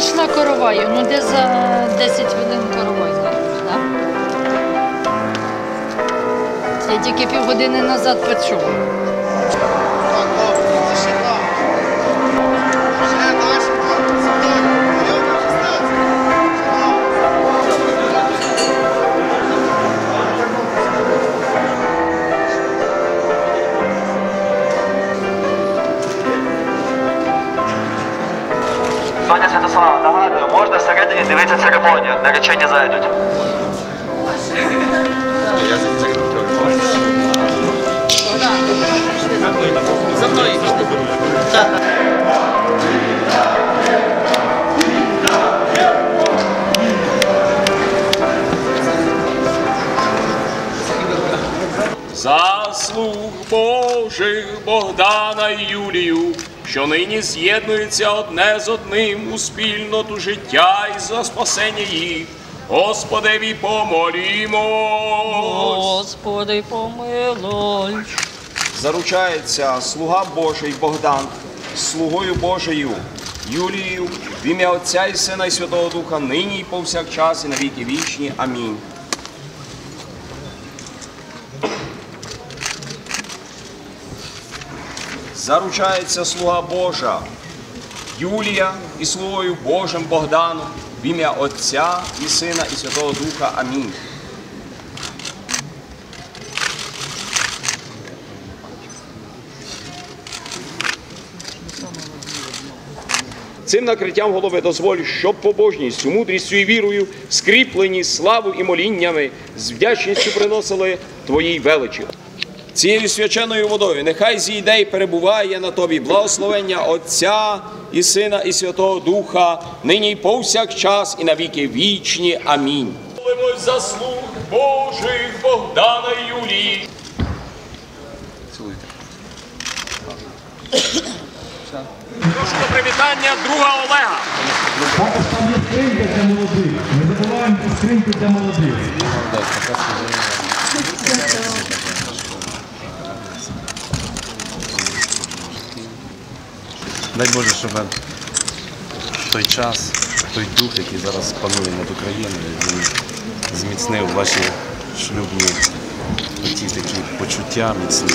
знайшла короваю, ну де за 10 хвилин коровай так? Я тільки півгодини назад почула. Соня Святослава, нагадую, можна всередині дивитися церемонію. Наречені зайдуть. Заслуг Божих Богдана і Юлію, що нині з'єднуються одне з одним у спільноту життя і за спасення їх. Господеві помолімось. Господи, помилуй. Заручається слуга Божий Богдан з слугою Божою Юлією в ім'я Отця і Сина і Святого Духа, нині і повсякчас, і на віки вічні. Амінь. Заручається слуга Божа Юлія і слугою Божим Богдану в ім'я Отця і Сина і Святого Духа. Амінь. Цим накриттям голови дозволь, щоб побожністю, мудрістю і вірою, скріплені славу і моліннями, з вдячністю приносили твоїй величі. Цією свяченою водою нехай зійде і перебуває на тобі благословення Отця і Сина і Святого Духа, нині й повсякчас і на віки вічні. Амінь. Молимось за слуг Божих Богдана і Юлії. Прошу до привітання друга Олега. Також там є скринька для молодих. Не забуваємо про скриньку для молодих. Дай Боже, щоб той час, той дух, який зараз панує над Україною, він зміцнив ваші шлюбні ті такі почуття міцні.